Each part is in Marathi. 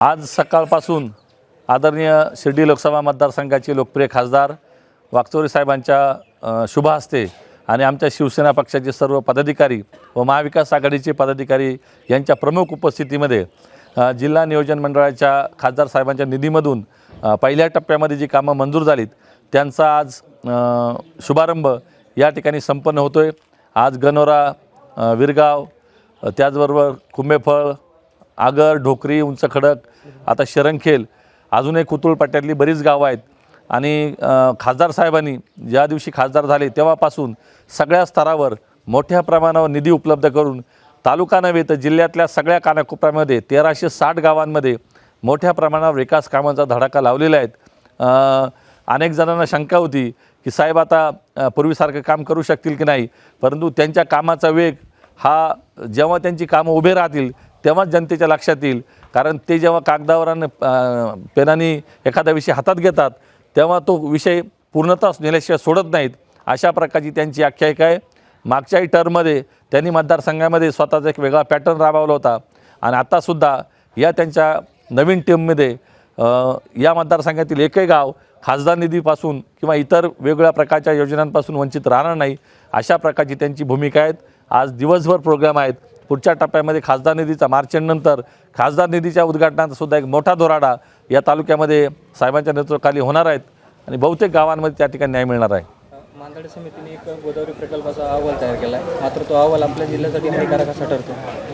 आज सकाळपासून आदरणीय शिर्डी लोकसभा मतदारसंघाचे लोकप्रिय खासदार वाकचोरी साहेबांच्या शुभ हस्ते आणि आमच्या शिवसेना पक्षाचे सर्व पदाधिकारी व महाविकास आघाडीचे पदाधिकारी यांच्या प्रमुख उपस्थितीमध्ये जिल्हा नियोजन मंडळाच्या खासदार साहेबांच्या निधीमधून पहिल्या टप्प्यामध्ये जी कामं मंजूर झालीत त्यांचा आज शुभारंभ या ठिकाणी संपन्न होतो आहे आज गनोरा विरगाव त्याचबरोबर कुंभेफळ आगर ढोकरी उंच खडक आता शरणखेल अजूनही कुतुळ पट्ट्यातली बरीच गावं आहेत. आणि खासदार साहेबांनी ज्या दिवशी खासदार झाले तेव्हापासून सगळ्या स्तरावर मोठ्या प्रमाणावर निधी उपलब्ध करून तालुका नव्हे तर जिल्ह्यातल्या सगळ्या कानाकोपऱ्यामध्ये तेराशे साठ गावांमध्ये मोठ्या प्रमाणावर विकास कामांचा धडाका लावलेला आहेत. अनेक जणांना शंका होती की साहेब आता पूर्वीसारखं काम करू शकतील की नाही? परंतु त्यांच्या कामाचा वेग हा जेव्हा त्यांची कामं उभे राहतील तेव्हाच जनतेच्या लक्षात येईल. कारण ते जेव्हा कागदावर पेनाने एखादा विषय हातात घेतात तेव्हा तो विषय पूर्णतः नेल्याशिवाय सोडत नाहीत. अशा प्रकारची त्यांची आख्यायिका आहे. मागच्याही टर्ममध्ये त्यांनी मतदारसंघामध्ये स्वतःचा एक वेगळा पॅटर्न राबवला होता. आणि आत्तासुद्धा या त्यांच्या नवीन टीममध्ये या मतदारसंघातील एकही गाव खासदार निधीपासून किंवा इतर वेगवेगळ्या प्रकारच्या योजनांपासून वंचित राहणार नाही. अशा प्रकारची त्यांची भूमिका आहेत. आज दिवसभर प्रोग्राम आहेत. पुढच्या टप्प्यामध्ये खासदार निधीचा मार्चनंतर खासदार निधीच्या उद्घाटनाचा सुद्धा एक मोठा दोराडा या तालुक्यामध्ये साहेबांच्या नेतृत्वाखाली होणार आहेत आणि बहुतेक गावांमध्ये त्या ठिकाणी न्याय मिळणार आहे. मांदड समितीने एक गोदावरी प्रकल्पाचा अहवाल तयार केला आहे. मात्र तो अहवाल आपल्या जिल्ह्यासाठी हानिकारक असा ठरतो.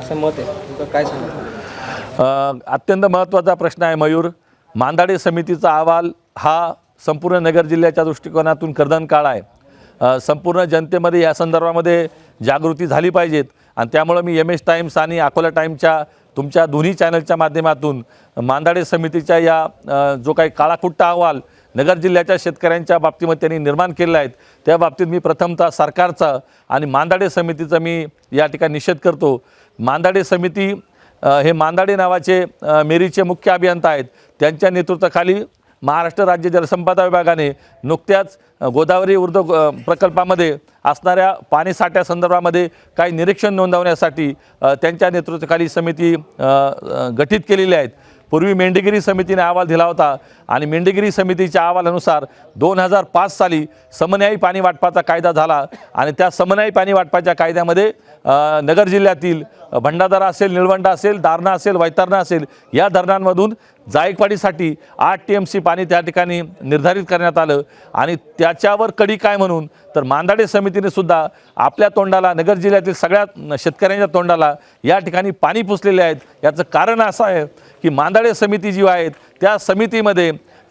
असं मत आहे. तुमचं काय सांगा? अत्यंत महत्त्वाचा प्रश्न आहे मयूर. मांदाडे समितीचा अहवाल हा संपूर्ण नगर जिल्ह्याच्या दृष्टिकोनातून कर्दन काळ आहे संपूर्ण जनतेमध्ये या संदर्भामध्ये जागृती झाली पाहिजेत. आणि त्यामुळं मी एम एस टाईम्स आणि अकोला टाईमच्या तुमच्या दोन्ही चॅनलच्या माध्यमातून मांदाडे समितीच्या या जो काही काळाकुट्टा अहवाल नगर जिल्ह्याच्या शेतकऱ्यांच्या बाबतीमध्ये त्यांनी निर्माण केलेला आहेत त्या बाबतीत मी प्रथमतः सरकारचा आणि मांदाडे समितीचा मी या ठिकाणी निषेध करतो. मांदाडे समिती हे मांदाडे नावाचे मेरीचे मुख्य अभियंता आहेत. त्यांच्या नेतृत्वाखाली महाराष्ट्र राज्य जलसंपदा विभागाने नुकत्याच गोदावरी ऊर्ध प्रकल्पामध्ये असणाऱ्या पाणीसाठ्यासंदर्भामध्ये काही निरीक्षण नोंदवण्यासाठी त्यांच्या नेतृत्वाखाली समिती गठीत केलेली आहेत. पूर्वी मेंढगिरी समितीने अहवाल दिला होता आणि मेंढगिरी समितीच्या अहवालानुसार दोन हजार पाच साली समन्यायी पाणी वाटपाचा कायदा झाला आणि त्या समन्यायी पाणी वाटपाच्या कायद्यामध्ये नगर जिल्ह्यातील भंडारदरा असेल निळवंडा असेल दारणा असेल वैतरणा असेल या धरणांमधून जायकवाडीसाठी आठ टी एम सी पाणी त्या ठिकाणी निर्धारित करण्यात आलं आणि त्याच्यावर कडी काय म्हणून तर मांदाडे समितीने सुद्धा आपल्या तोंडाला नगर जिल्ह्यातील सगळ्या शेतकऱ्यांच्या तोंडाला या ठिकाणी पाणी पुसलेले आहेत. याचं कारण असं आहे की मांदाडे समिती जी आहेत त्या समितीमध्ये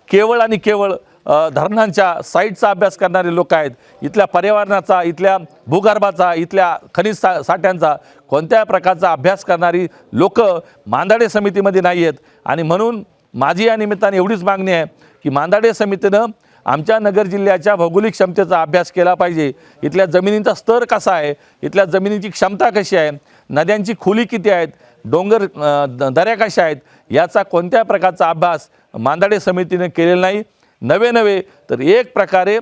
केवळ आणि केवळ धरणांच्या साईटचा अभ्यास करणारे लोक आहेत. इथल्या पर्यावरणाचा इथल्या भूगर्भाचा इथल्या खनिज सा साठ्यांचा कोणत्या प्रकारचा अभ्यास करणारी लोक मांदाडे समितीमध्ये नाही आहेत. आणि म्हणून माझी या निमित्ताने एवढीच मागणी आहे की मांदाडे समितीनं आमच्या नगर जिल्ह्याच्या भौगोलिक क्षमतेचा अभ्यास केला पाहिजे. इथल्या जमिनींचा स्तर कसा आहे? इथल्या जमिनीची क्षमता कशी आहे? नद्यांची खोली किती आहेत? डोंगर द- दऱ्या कशा आहेत? याचा कोणत्या प्रकारचा अभ्यास मांदाडे समितीने केलेला नाही. नवे नवे तर एक प्रकारे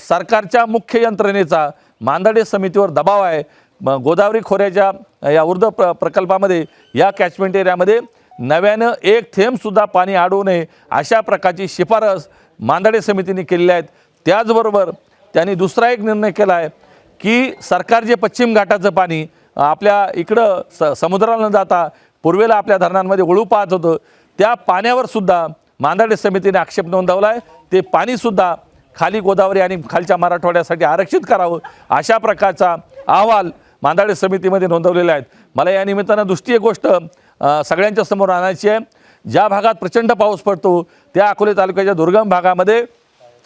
सरकारच्या मुख्य यंत्रणेचा मांदाडे समितीवर दबाव आहे. गोदावरी खोऱ्याच्या या ऊर्ध प्र प्रकल्पामध्ये या कॅचमेंट एरियामध्ये नव्यानं एक थेंबसुद्धा पाणी अडवू नये अशा प्रकारची शिफारस मांदाडे समितीने केलेल्या आहेत. त्याचबरोबर त्यांनी दुसरा एक निर्णय केला आहे की सरकार जे पश्चिम घाटाचं पाणी आपल्या इकडं स समुद्राला न जाता पूर्वेला आपल्या धरणांमध्ये वळू पाहत होतं त्या पाण्यावर सुद्धा मांदाडे समितीने आक्षेप नोंदवला आहे ते पाणीसुद्धा खाली गोदावरी आणि खालच्या मराठवाड्यासाठी आरक्षित करावं अशा प्रकारचा अहवाल मांदाडे समितीमध्ये नोंदवलेला आहेत. मला या निमित्तानं दुसरी एक गोष्ट सगळ्यांच्या समोर आणायची आहे. ज्या भागात प्रचंड पाऊस पडतो त्या अकोले तालुक्याच्या दुर्गम भागामध्ये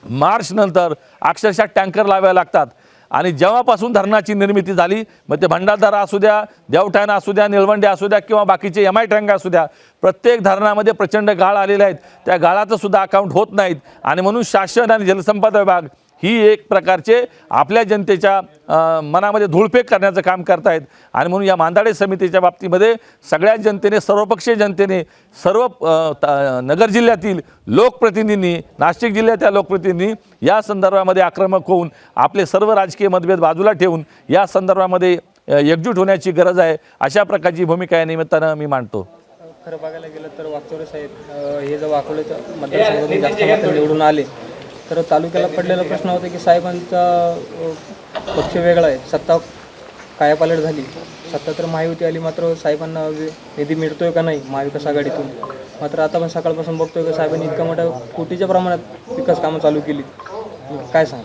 मार्चनंतर अक्षरशः टँकर लावावे लागतात. आणि जेव्हापासून धरणाची निर्मिती झाली मग ते भंडारदारा असू द्या देवठाण असू द्या निळवंडे असू द्या किंवा बाकीचे एम आय टँक असू द्या प्रत्येक धरणामध्ये प्रचंड गाळ आलेले आहेत. त्या गाळाचं सुद्धा अकाउंट होत नाहीत. आणि म्हणून शासन आणि जलसंपदा विभाग ही एक प्रकारचे आपल्या जनतेच्या मनामध्ये धूळफेक करण्याचं काम करतायत. आणि म्हणून या मांदाडे समितीच्या बाबतीमध्ये सगळ्या जनतेने सर्वपक्षीय जनतेने सर्व त- नगर जिल्ह्यातील लोकप्रतिनिधींनी नाशिक जिल्ह्याच्या लोकप्रतिनिधींनी या संदर्भामध्ये आक्रमक होऊन आपले सर्व राजकीय मतभेद बाजूला ठेवून या संदर्भामध्ये एकजूट होण्याची गरज आहे अशा प्रकारची भूमिका या निमित्तानं मी मांडतो. खरं बघायला गेलं तर वागचौरे साहेब हे जर अकोल्याचं मतदारसंघातून जास्त मात्र निवडून आले. तर तालुक्याला पडलेला प्रश्न होता की साहेबांचा पक्ष वेगळा आहे. सत्ता कायापालट झाली. सत्ता तर महायुती आली मात्र साहेबांना निधी मिळतोय का नाही महाविकास आघाडीतून? मात्र आता पण सकाळपासून बघतोय का साहेबांनी इतका मोठ्या कोटीच्या प्रमाणात विकास कामं चालू केली काय सांग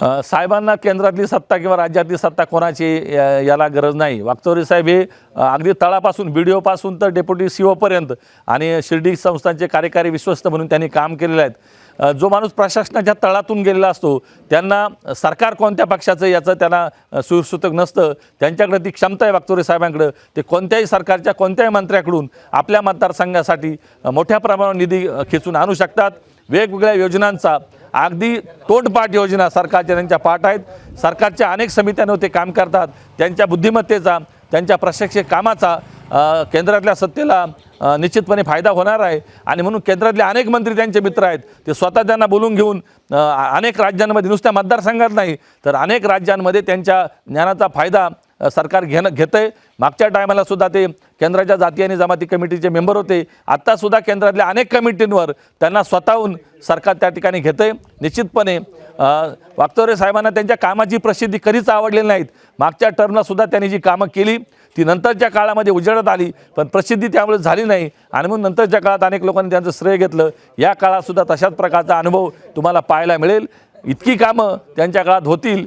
साहेबांना केंद्रातली सत्ता किंवा राज्यातली सत्ता कोणाची याला गरज नाही. वाक्तोरी साहेब हे अगदी तळापासून बी डी ओपासून तर डेप्युटी सी ओपर्यंत आणि शिर्डी संस्थांचे कार्यकारी विश्वस्त म्हणून त्यांनी काम केलेलं आहेत. जो माणूस प्रशासनाच्या तळातून गेलेला असतो त्यांना सरकार कोणत्या पक्षाचं याचं त्यांना सुसूतक नसतं. त्यांच्याकडे ती क्षमता आहे वागचौरे साहेबांकडं. ते कोणत्याही सरकारच्या कोणत्याही मंत्र्याकडून आपल्या मतदारसंघासाठी मोठ्या प्रमाणावर निधी खेचून आणू शकतात. वेगवेगळ्या योजनांचा अगदी तोंडपाठ योजना सरकारच्या त्यांच्या पाठ आहेत सरकारच्या अनेक समित्यांवर ते काम करतात त्यांच्या बुद्धिमत्तेचा त्यांच्या प्रशिक्षक कामाचा केंद्रातल्या सत्तेला निश्चितपणे फायदा होणार आहे. आणि म्हणून केंद्रातले अनेक मंत्री त्यांचे मित्र आहेत ते स्वतः त्यांना बोलून घेऊन अनेक राज्यांमध्ये नुसत्या मतदारसंघात नाही तर अनेक राज्यांमध्ये त्यांच्या ज्ञानाचा फायदा सरकार घेणं घेतं आहे मागच्या टायमालासुद्धा ते केंद्राच्या जाती आणि जमाती कमिटीचे मेंबर होते. आत्तासुद्धा केंद्रातल्या अनेक कमिटींवर त्यांना स्वतःहून सरकार त्या ठिकाणी घेतं आहे निश्चितपणे अ, साहेबांना त्यांच्या कामाची प्रसिद्धी कधीच आवडलेली नाहीत. मागच्या टर्मलासुद्धा त्यांनी जी कामं केली ती नंतरच्या काळामध्ये उजेडात आली पण प्रसिद्धी त्यामुळे झाली नाही. आणि म्हणून नंतरच्या काळात अनेक लोकांनी त्यांचं श्रेय घेतलं. या काळातसुद्धा तशाच प्रकारचा अनुभव तुम्हाला पाहायला मिळेल. इतकी कामं त्यांच्या काळात होतील.